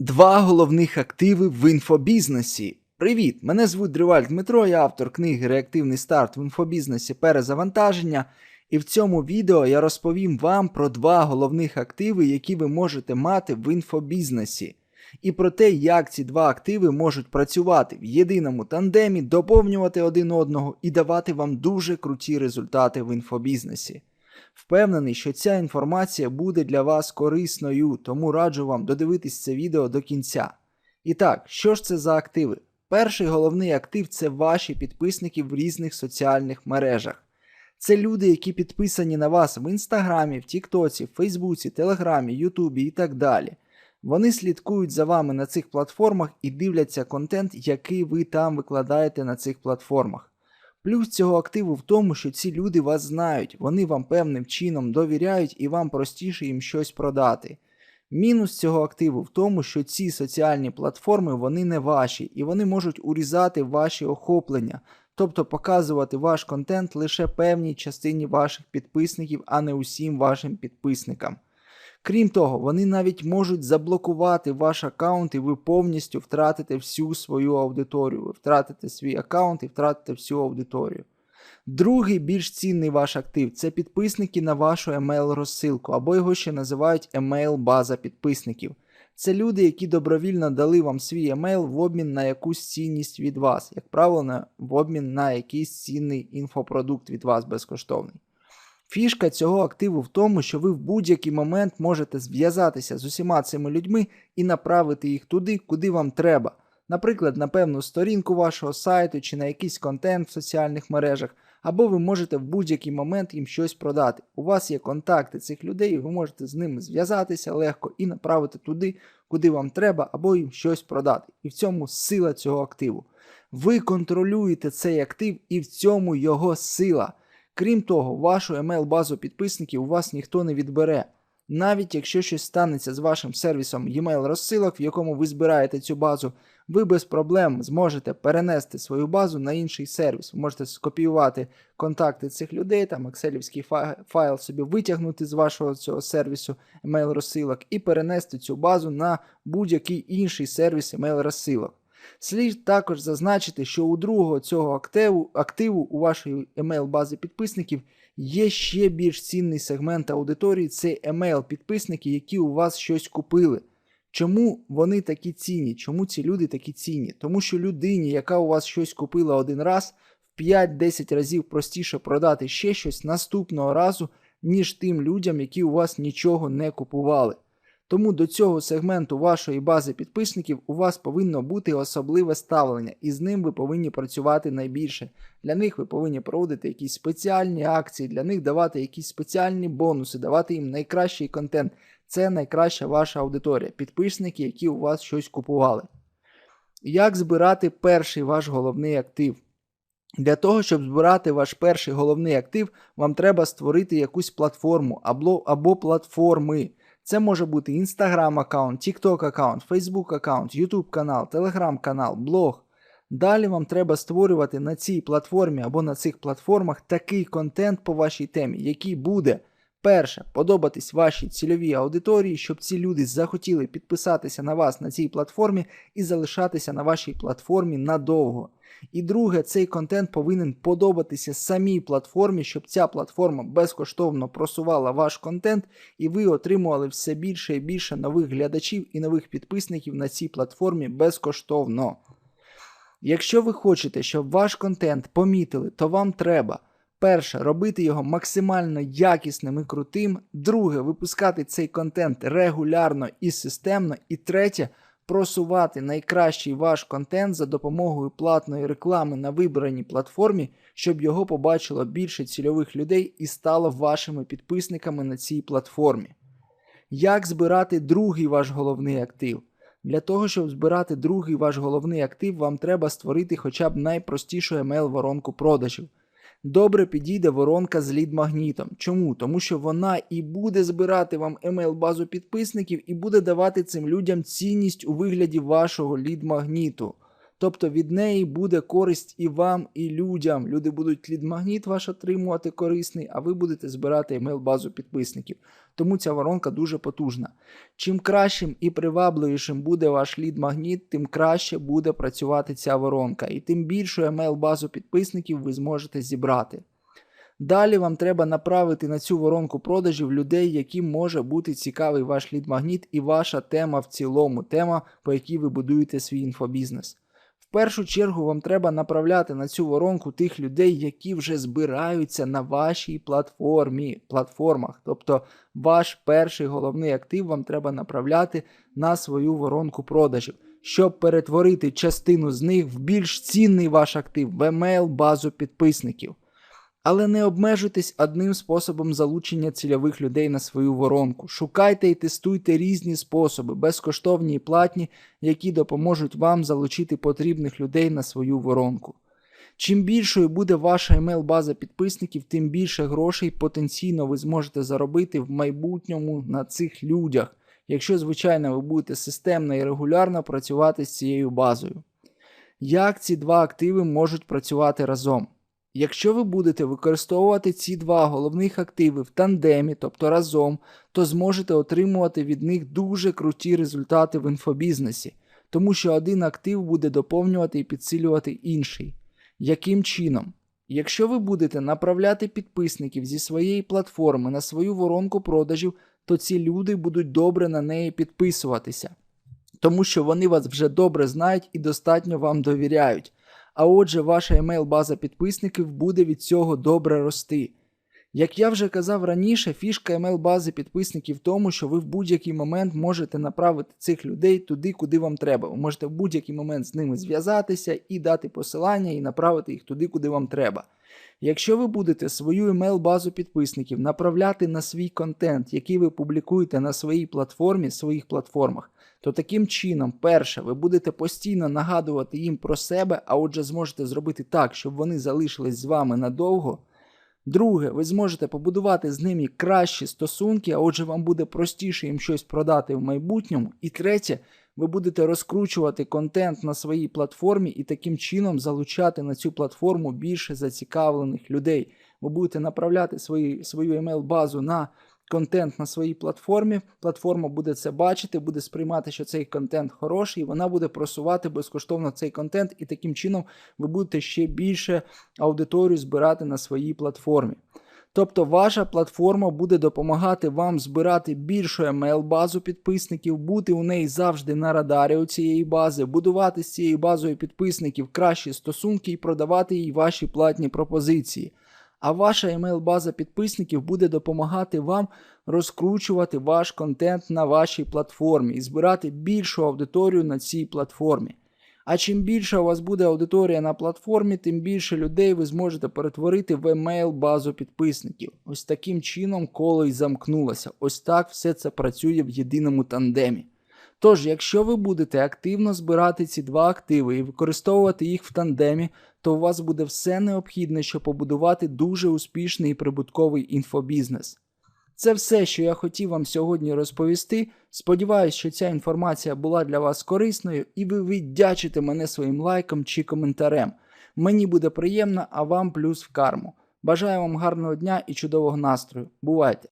Два головних активи в інфобізнесі. Привіт! Мене звуть Дриваль Дмитро, я автор книги Реактивний старт в інфобізнесі перезавантаження. І в цьому відео я розповім вам про два головних активи, які ви можете мати в інфобізнесі, і про те, як ці два активи можуть працювати в єдиному тандемі, доповнювати один одного і давати вам дуже круті результати в інфобізнесі. Впевнений, що ця інформація буде для вас корисною, тому раджу вам додивитись це відео до кінця. І так, що ж це за активи? Перший головний актив це ваші підписники в різних соціальних мережах. Це люди, які підписані на вас в Інстаграмі, в Тіктоці, в Фейсбуці, Телеграмі, Ютубі і так далі. Вони слідкують за вами на цих платформах і дивляться контент, який ви там викладаєте на цих платформах. Плюс цього активу в тому, що ці люди вас знають, вони вам певним чином довіряють і вам простіше їм щось продати. Мінус цього активу в тому, що ці соціальні платформи вони не ваші, і вони можуть урізати ваші охоплення, тобто показувати ваш контент лише певній частині ваших підписників, а не усім вашим підписникам. Крім того, вони навіть можуть заблокувати ваш аккаунт і ви повністю втратите всю свою аудиторію. Ви втратите свій аккаунт і втратите всю аудиторію. Другий більш цінний ваш актив це підписники на вашу email розсилку, або його ще називають email база підписників. Це люди, які добровільно дали вам свій емейл в обмін на якусь цінність від вас, як правило, в обмін на якийсь цінний інфопродукт від вас безкоштовний. Фішка цього активу в тому, що ви в будь-який момент можете зв'язатися з усіма цими людьми і направити їх туди, куди вам треба. Наприклад, на певну сторінку вашого сайту чи на якийсь контент в соціальних мережах, або ви можете в будь-який момент їм щось продати. У вас є контакти цих людей, ви можете з ними зв'язатися легко і направити туди, куди вам треба, або їм щось продати. І в цьому сила цього активу. Ви контролюєте цей актив, і в цьому його сила. Крім того, вашу email-базу підписників у вас ніхто не відбере. Навіть якщо щось станеться з вашим сервісом e-mail розсилок, в якому ви збираєте цю базу, ви без проблем зможете перенести свою базу на інший сервіс. Ви можете скопіювати контакти цих людей, там екселівський файл собі витягнути з вашого цього сервісу email розсилок і перенести цю базу на будь-який інший сервіс email розсилок. Слід також зазначити, що у другого цього активу, активу у вашої емейл бази підписників є ще більш цінний сегмент аудиторії це емейл підписники, які у вас щось купили. Чому вони такі цінні? Чому ці люди такі цінні? Тому що людині, яка у вас щось купила один раз, в 5-10 разів простіше продати ще щось наступного разу, ніж тим людям, які у вас нічого не купували. Тому до цього сегменту вашої бази підписників у вас повинно бути особливе ставлення, і з ним ви повинні працювати найбільше. Для них ви повинні проводити якісь спеціальні акції, для них давати якісь спеціальні бонуси, давати їм найкращий контент. Це найкраща ваша аудиторія, підписники, які у вас щось купували. Як збирати перший ваш головний актив? Для того, щоб збирати ваш перший головний актив, вам треба створити якусь платформу або, або платформи. Це може бути Instagram аккаунт, TikTok аккаунт, Facebook аккаунт, YouTube канал, Telegram канал, блог. Далі вам треба створювати на цій платформі або на цих платформах такий контент по вашій темі, який буде перше подобатись вашій цільовій аудиторії, щоб ці люди захотіли підписатися на вас на цій платформі і залишатися на вашій платформі надовго. І друге, цей контент повинен подобатися самій платформі, щоб ця платформа безкоштовно просувала ваш контент, і ви отримували все більше і більше нових глядачів і нових підписників на цій платформі безкоштовно. Якщо ви хочете, щоб ваш контент помітили, то вам треба перше робити його максимально якісним і крутим, друге випускати цей контент регулярно і системно, і третє просувати найкращий ваш контент за допомогою платної реклами на вибраній платформі, щоб його побачило більше цільових людей і стало вашими підписниками на цій платформі. Як збирати другий ваш головний актив? Для того, щоб збирати другий ваш головний актив, вам треба створити хоча б найпростішу email-воронку продажів. Добре підійде воронка з лід-магнітом. Чому? Тому що вона і буде збирати вам емейл-базу підписників і буде давати цим людям цінність у вигляді вашого лід-магніту. Тобто від неї буде користь і вам, і людям. Люди будуть лід-магніт ваш отримувати корисний, а ви будете збирати емейл-базу підписників. Тому ця воронка дуже потужна. Чим кращим і привабливішим буде ваш лід-магніт, тим краще буде працювати ця воронка, і тим більшу емейл-базу підписників ви зможете зібрати. Далі вам треба направити на цю воронку продажів людей, яким може бути цікавий ваш лід-магніт і ваша тема в цілому, тема, по якій ви будуєте свій інфобізнес. В першу чергу вам треба направляти на цю воронку тих людей, які вже збираються на вашій платформі, платформах. Тобто ваш перший головний актив вам треба направляти на свою воронку продажів, щоб перетворити частину з них в більш цінний ваш актив, в емейл-базу підписників. Але не обмежуйтесь одним способом залучення цільових людей на свою воронку. Шукайте і тестуйте різні способи, безкоштовні і платні, які допоможуть вам залучити потрібних людей на свою воронку. Чим більшою буде ваша емейл-база підписників, тим більше грошей потенційно ви зможете заробити в майбутньому на цих людях, якщо, звичайно, ви будете системно і регулярно працювати з цією базою. Як ці два активи можуть працювати разом? Якщо ви будете використовувати ці два головних активи в тандемі, тобто разом, то зможете отримувати від них дуже круті результати в інфобізнесі, тому що один актив буде доповнювати і підсилювати інший. Яким чином? Якщо ви будете направляти підписників зі своєї платформи на свою воронку продажів, то ці люди будуть добре на неї підписуватися, тому що вони вас вже добре знають і достатньо вам довіряють. А отже, ваша емейл-база підписників буде від цього добре рости. Як я вже казав раніше, фішка емейл-бази підписників в тому, що ви в будь-який момент можете направити цих людей туди, куди вам треба. Ви можете в будь-який момент з ними зв'язатися і дати посилання, і направити їх туди, куди вам треба. Якщо ви будете свою емейл-базу підписників направляти на свій контент, який ви публікуєте на своїй платформі, своїх платформах, то таким чином, перше, ви будете постійно нагадувати їм про себе, а отже, зможете зробити так, щоб вони залишились з вами надовго. Друге, ви зможете побудувати з ними кращі стосунки, а отже, вам буде простіше їм щось продати в майбутньому. І третє, ви будете розкручувати контент на своїй платформі і таким чином залучати на цю платформу більше зацікавлених людей. Ви будете направляти свої, свою емейл-базу на контент на своїй платформі. Платформа буде це бачити, буде сприймати, що цей контент хороший, і вона буде просувати безкоштовно цей контент, і таким чином ви будете ще більше аудиторію збирати на своїй платформі. Тобто ваша платформа буде допомагати вам збирати більшу емейл-базу підписників, бути у неї завжди на радарі у цієї бази, будувати з цією базою підписників кращі стосунки і продавати їй ваші платні пропозиції. А ваша емейл-база підписників буде допомагати вам розкручувати ваш контент на вашій платформі і збирати більшу аудиторію на цій платформі. А чим більша у вас буде аудиторія на платформі, тим більше людей ви зможете перетворити в емейл-базу підписників. Ось таким чином коло й замкнулося. Ось так все це працює в єдиному тандемі. Тож, якщо ви будете активно збирати ці два активи і використовувати їх в тандемі, то у вас буде все необхідне, щоб побудувати дуже успішний і прибутковий інфобізнес. Це все, що я хотів вам сьогодні розповісти. Сподіваюсь, що ця інформація була для вас корисною і ви віддячите мене своїм лайком чи коментарем. Мені буде приємно, а вам плюс в карму. Бажаю вам гарного дня і чудового настрою. Бувайте!